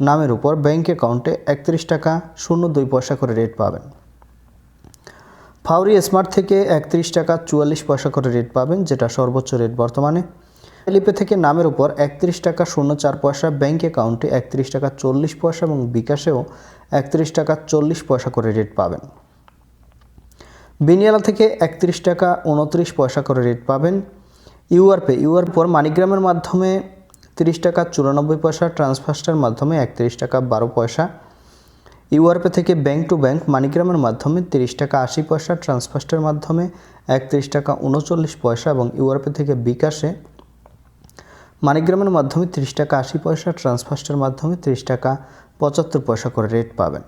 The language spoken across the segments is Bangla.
নামের উপর ব্যাংক অ্যাকাউন্টে একত্রিশ টাকা শূন্য দুই পয়সা করে রেট পাবেন ফাউরি স্মার্ট থেকে একত্রিশ টাকা চুয়াল্লিশ পয়সা করে রেট পাবেন যেটা সর্বোচ্চ রেট বর্তমানে লিপে থেকে নামের উপর একত্রিশ টাকা শূন্য চার পয়সা ব্যাংক অ্যাকাউন্টে একত্রিশ টাকা চল্লিশ পয়সা এবং বিকাশেও একত্রিশ টাকা চল্লিশ পয়সা করে রেট পাবেন বিনিয়ালা থেকে একত্রিশ টাকা উনত্রিশ পয়সা করে রেট পাবেন ইউআরপে ইউআর পর মানিগ্রামের মাধ্যমে তিরিশ টাকা চুরানব্বই পয়সা ট্রান্সফার্স্টার মাধ্যমে একত্রিশ টাকা বারো পয়সা। ইউআরপে থেকে ব্যাংক টু ব্যাংক মানিগ্রামের মাধ্যমে তিরিশ টাকা আশি পয়সা ট্রান্সফার্স্টের মাধ্যমে একত্রিশ টাকা উনচল্লিশ পয়সা এবং ইউআরপে থেকে বিকাশে মানিগ্রামের মাধ্যমে তিরিশ টাকা আশি পয়সা ট্রান্সফার্স্টের মাধ্যমে তিরিশ টাকা পঁচাত্তর পয়সা করে রেট পাবেন।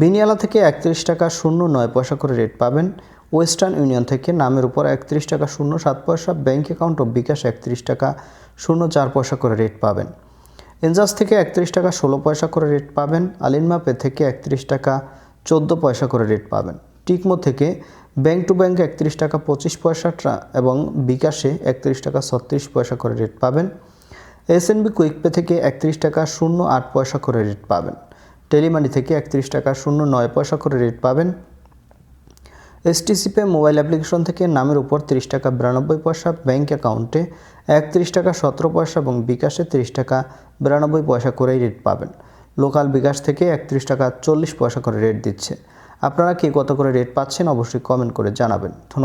বিনিয়ালা থেকে একত্রিশ টাকা শূন্য নয় পয়সা করে রেট পাবেন। ওয়েস্টার্ন ইউনিয়ন থেকে নামের উপর একত্রিশ টাকা শূন্য, সাত পয়সা ব্যাঙ্ক অ্যাকাউন্ট ও বিকাশ একত্রিশ টাকা শূন্য, চার পয়সা করে রেট পাবেন। এনজাস থেকে একত্রিশ টাকা ষোলো পয়সা করে রেট পাবেন। আলিনমা পে থেকে একত্রিশ টাকা চোদ্দ পয়সা করে রেট পাবেন। টিকমো থেকে ব্যাংক টু ব্যাংক একত্রিশ টাকা পঁচিশ পয়সা এবং বিকাশে একত্রিশ টাকা ছত্রিশ পয়সা করে রেট পাবেন। এসএনবি কুইকপে থেকে একত্রিশ টাকা শূন্য, আট পয়সা করে রেট পাবেন। টেলিমানি থেকে একত্রিশ টাকা শূন্য, নয় পয়সা করে রেট পাবেন। এসটিসিপে মোবাইল অ্যাপ্লিকেশন থেকে নামের উপর তিরিশ টাকা বিরানব্বই পয়সা, ব্যাংক অ্যাকাউন্টে একত্রিশ টাকা সতেরো পয়সা এবং বিকাশে তিরিশ টাকা বিরানব্বই পয়সা করেই রেট পাবেন। লোকাল বিকাশ থেকে একত্রিশ টাকা চল্লিশ পয়সা করে রেট দিচ্ছে। আপনারা কে কত করে রেট পাচ্ছেন অবশ্যই কমেন্ট করে জানাবেন। ধন্যবাদ।